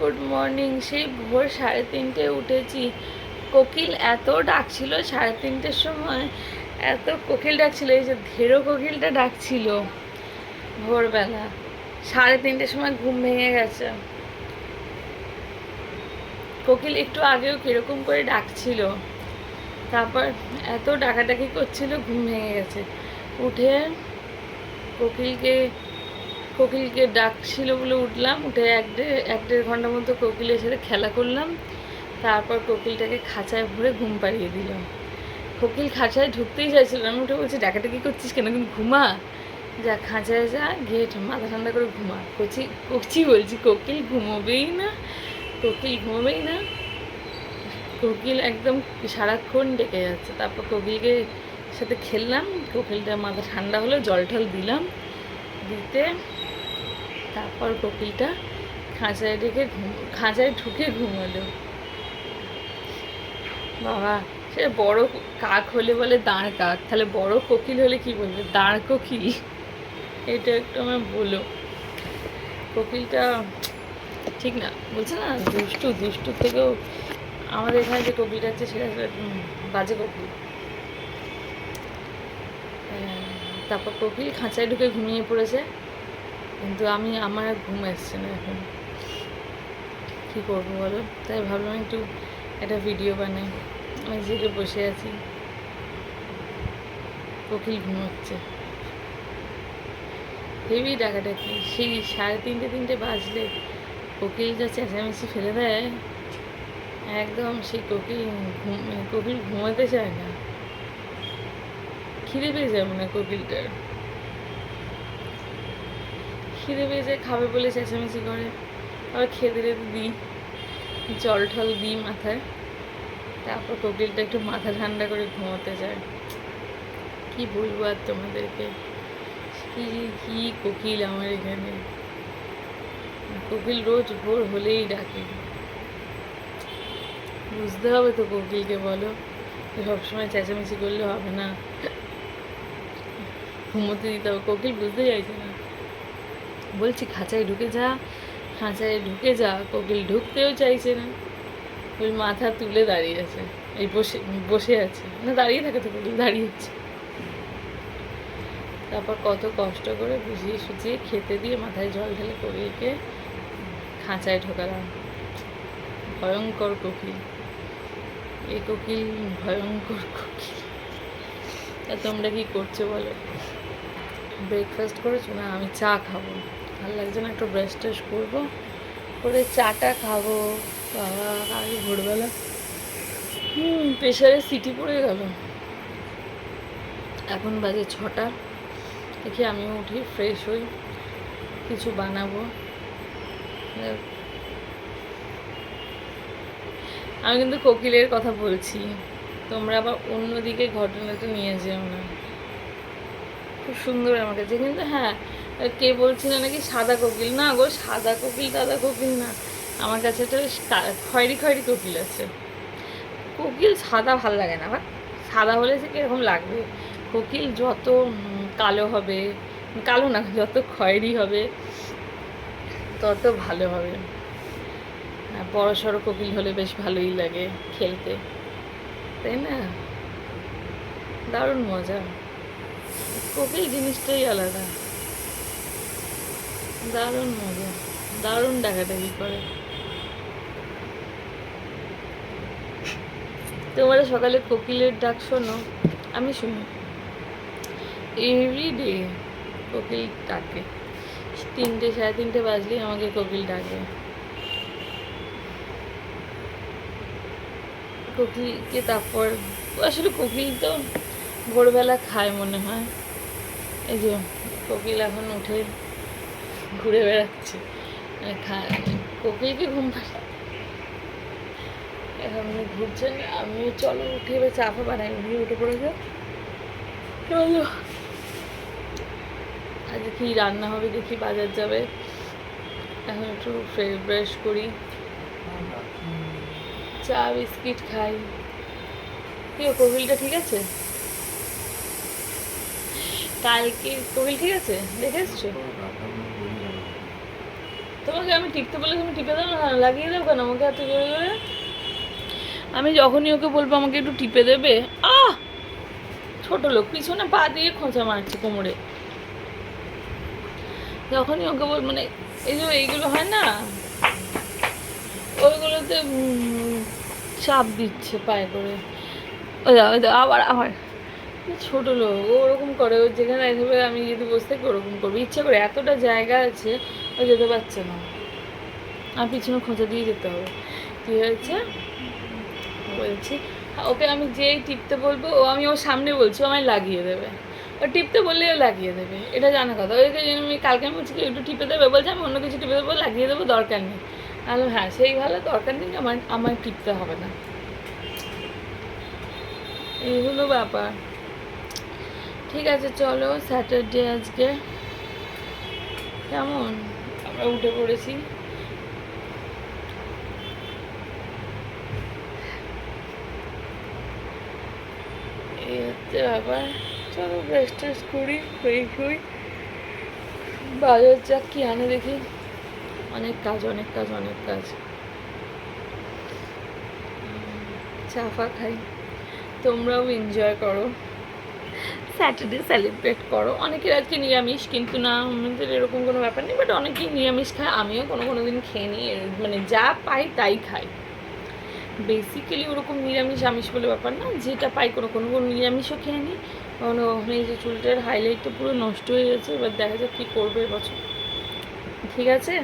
Good morning. সেই ভোর সাড়ে তিনটে উঠেছি। কোকিল এত ডাকছিল সাড়ে তিনটের সময়, এত কোকিল ডাকছিল, এই যে ধেরো কোকিলটা ডাকছিল ভোরবেলা। সাড়ে তিনটের সময় ঘুম ভেঙে গেছে। কোকিল একটু আগেও কীরকম করে ডাকছিল। তারপর এত ডাকাডাকি করছিল, ঘুম ভেঙে গেছে। উঠে কোকিলকে কোকিলকে ডাকছিল বলে উঠলাম, উঠে এক দেড় এক দেড় ঘণ্টার মতো কোকিলের সাথে খেলা করলাম। তারপর কোকিলটাকে খাঁচায় ভরে ঘুম পাড়িয়ে দিলাম কোকিল খাঁচায় ঢুকতেই চাইছিল আমি উঠে বলছি ডাকাটাকি করছিস কেন? কিন্তু ঘুমা। যা খাঁচায় যা, গিয়ে মাথা ঠান্ডা করে ঘুমা। কচি কচি বলছি, কোকিল ঘুমোবেই না, কোকিল ঘুমোবেই না। কোকিল একদম সারাক্ষণ ডেকে যাচ্ছে। তারপর কোকিলকে সাথে খেললাম, কোকিলটা মাথা ঠান্ডা হলো জল টল দিলাম। দিতে তারপর কোকিলটা খাঁচায় ঢেকে ঘুম খাঁচায় ঢুকে ঘুমোলো। বাবা সে বড় কাক হলে বলে দাঁড় কাক তাহলে বড় কোকিল হলে কি বলবে? দাঁড় কোকিল? এটা একটু আমার বলো। কোকিলটা ঠিক না বলছে না দুষ্টু দুষ্টু থেকেও আমাদের এখানে যে কোকিলটা আছে সেটা বাজে কোকিল। হ্যাঁ, তারপর কোকিল খাঁচায় ঢুকে ঘুমিয়ে পড়েছে। কিন্তু আমি, আমার আর ঘুম আসছে না এখন। কী করব বলো? তাই ভাবলাম একটু একটা ভিডিও বানাই। আমি যেটা বসে আছি। কোকিল ঘুমোচ্ছে। হেভি ডাকাডাকি সেই সাড়ে তিনটে তিনটে বাজলে কোকিল যা চেঁচামেচি ফেলে দেয়, একদম সেই কোকিল ঘুম, কোকিল ঘুমাতে চায় না। খিদে পেয়ে যায় মনে হয় কোকিলটার। খিদে পেয়ে যায়, খাবে বলে চেঁচামেচি করে। আবার খেতে টেতে দিই। জল ঠল দিই মাথায়। তারপর কোকিলটা একটু মাথা ঠান্ডা করে ঘুমোতে যায়। কি বলব আর তোমাদেরকে? কি কি কোকিল আমার এখানে। কোকিল রোজ ভোর হলেই ডাকে। বুঝতে হবে তো কোকিলকে বলো। সবসময় চেঁচামেচি করলে হবে না। ঘুমোতে দিতে হবে। কোকিল বুঝতে চাইছে না। বলছি, খাঁচায় ঢুকে যা, খাঁচায় ঢুকে যা, কোকিল ঢুকতেও চাইছে না। ওই মাথা তুলে দাঁড়িয়ে আছে, এই বসে বসে আছে। না, দাঁড়িয়ে থাকে তো, কোকিল দাঁড়িয়ে আছে। তারপর কত কষ্ট করে বুঝিয়ে সুঝিয়ে খেতে দিয়ে মাথায় জল ঢেলে কোকিলকে খাঁচায় ঢোকালাম। ভয়ঙ্কর কোকিল। এই কোকিল ভয়ঙ্কর কোকিল। তা তোমরা কি করছ বলো? ব্রেকফাস্ট করেছ না? আমি চা খাব। ভালো লাগছে না, একটু ব্রাশ ট্রাশ করব। করে চাটা খাব। বাবা আগে ভোরবেলা। হুম প্রেশারে সিটি পড়ে গেল। এখন বাজে ছটা। দেখি আমিও উঠি ফ্রেশ হই। কিছু বানাবো। আমি কিন্তু কোকিলের কথা বলছি। তোমরা আবার অন্যদিকে ঘটনাটা নিয়ে যেও না। খুব সুন্দর আমার কাছে কিন্তু হ্যাঁ কে বলছিল নাকি সাদা কোকিল? না গো, সাদা কোকিল সাদা কোকিল না। আমার কাছে কা- খয়েরি খয়েরি কোকিল আছে। কোকিল সাদা ভালো লাগে না আমার সাদা হলে সে কীরকম লাগবে? কোকিল যত কালো হবে, কালো না, যত খয়েরি হবে, তত ভালো হবে। বড় সড়ো কোকিল হলে বেশ ভালোই লাগে খেলতে। তাই না? দারুণ মজা। কোকিল জিনিসটাই আলাদা। দারুণ মজা। দারুণ ডাকাডাকি করে। তোমরা সকালে কোকিলের ডাক শোনো, আমি শুনি। এভরিডে কোকিল ডাকে। তিনটে, সাড়ে তিনটে বাজলেই আমাকে কোকিল ডাকে। কোকিলকে তারপর, আসলে কোকিল তো ভোরবেলা খায় মনে হয়। এই যে, কোকিল এখন উঠে ঘুরে বেড়াচ্ছে। কোকিলকে ঘুম পাড়ি এখন উনি ঘুরছেন আমি চলো উঠে এবার চা ফা বানাই, উনি উঠে পড়েছে। চলো। আজকে কি রান্না হবে দেখি, বাজার যাবে। এখন একটু ফ্রেশ ব্রাশ করি। চা, বিস্কিট খাই। কি কোকিলটা ঠিক আছে? কালকে কোকিল ঠিক আছে? দেখে এসছো? তোমাকে আমি টিপতে বলে তুমি টিপে দাও, না লাগিয়ে দাও কেন? আমাকে এত জোরে জোরে আমি যখনই ওকে বলব, আমাকে একটু টিপে দেবে? আহ! ছোট লোক, পিছনে পা দিয়ে খোঁচা মারছে কোমরে। যখনই ওকে বল মানে এই যে এইগুলো হয় না, ওইগুলোতে চাপ দিচ্ছে পায়ে করে। ওই আবার আবার। ছোট লোক, ও ওরকম করে, ও যেখানে এভাবে আমি যদি বসে থাকি ওরকম করব। ইচ্ছে করে এতটা জায়গা আছে, ও যেতে পারছে না। আর পিছনে খোঁচা দিয়ে যেতে হবে। কী হয়েছে? বলছি, ওকে আমি যেই টিপতে বলব, ও আমি ওর সামনে বলছি আমায় লাগিয়ে দেবে। ও টিপতে বললেই ও লাগিয়ে দেবে, এটা জানা কথা। ওইকে জন্য আমি কালকে আমি বলছি একটু টিপে দেবে, বলছে আমি অন্য কিছু টিপে দেবো, লাগিয়ে দেবো, দরকার নেই। আমি হ্যাঁ সেই ভালো, দরকার নেই, আমার আমার টিপতে হবে না। এই হলো ব্যাপার। ঠিক আছে চলো স্যাটারডে আজকে। কেমন? আমরা উঠে পড়েছি। এই হচ্ছে ব্যাপার। চলো ব্রাশ ট্রাশ করি হয়ে হই বাজার যাক কি আনে দেখি। অনেক কাজ অনেক কাজ অনেক কাজ। চা ফা খাই। তোমরাও এনজয় করো। স্যাটারডে সেলিব্রেট করো। অনেকের আজকে নিরামিষ, কিন্তু না, আমাদের এরকম কোনো ব্যাপার নেই বাট অনেকেই নিরামিষ খায়, আমিও কোনো কোনো দিন খেয়ে নিই মানে যা পাই তাই খাই। বেসিক্যালি ওরকম নিরামিষ, আমিষ বলে ব্যাপার না, যেটা পাই কোনো কোনো কোনো নিরামিষও খেয়ে নিই কারণ ওখানে এই যে চুলটার হাইলাইটটা পুরো নষ্ট হয়ে গেছে, এবার দেখা যাক কী করবে এবছর ঠিক আছে?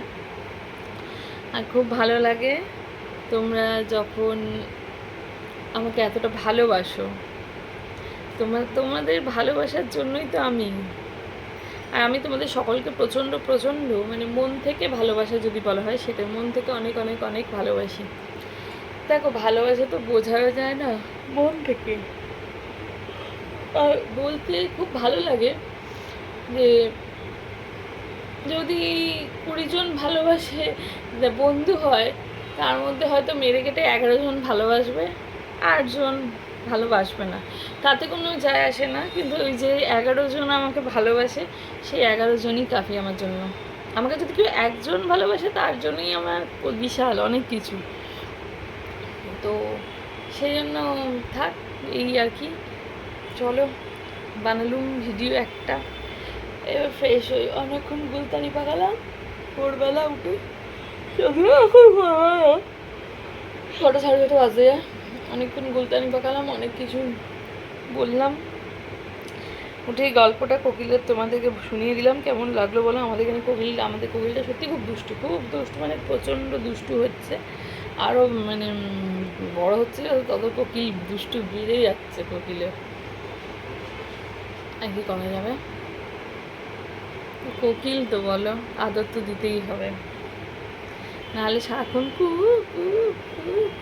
আর খুব ভালো লাগে তোমরা যখন আমাকে এতটা ভালোবাসো। তোমার তোমাদের ভালোবাসার জন্যই তো আমি। আর আমি তোমাদের সকলকে প্রচণ্ড প্রচণ্ড মানে মন থেকে ভালোবাসা যদি বলা হয় সেটা মন থেকে অনেক অনেক অনেক ভালোবাসি। দেখো, ভালোবাসা তো বোঝাও যায় না। মন থেকে। আর বলতে খুব ভালো লাগে যে, যদি কুড়িজন ভালোবাসে বন্ধু হয়, তার মধ্যে হয়তো মেরে কেটে এগারো জন ভালোবাসবে, আটজন ভালোবাসবে না। তাতে কোনো যায় আসে না, কিন্তু ওই যে এগারো জন আমাকে ভালোবাসে, সেই এগারো জনই কাফি আমার জন্য। আমাকে যদি কেউ একজন ভালোবাসে, তার জন্যই আমার বিশাল, অনেক কিছু। তো সেই জন্য থাক, এই আর কি। চলো, বানালুম ভিডিও একটা। এবার ফ্রেশ হই। অনেকক্ষণ গুলতানি পাকালাম, ভোরবেলা উঠে। এখন সাড়ে ছটা বাজে অনেকক্ষণ গুলতানি পাকালাম অনেক কিছু বললাম। উঠে গল্পটা কোকিলের তোমাদেরকে শুনিয়ে দিলাম, কেমন লাগল বলো? আমাদের এখানে কোকিল, আমাদের কোকিলটা সত্যি খুব দুষ্টু খুব দুষ্টু মানে প্রচণ্ড দুষ্টু হচ্ছে। আরও মানে বড় হচ্ছে তত কোকিল দুষ্টু বেড়ে যাচ্ছে কোকিলের আর কি করা যাবে? কোকিল তো বলো, আদর তো দিতেই হবে। নাহলে সারাক্ষণ কু কু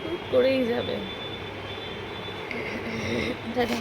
কু করেই যাবে। 你再动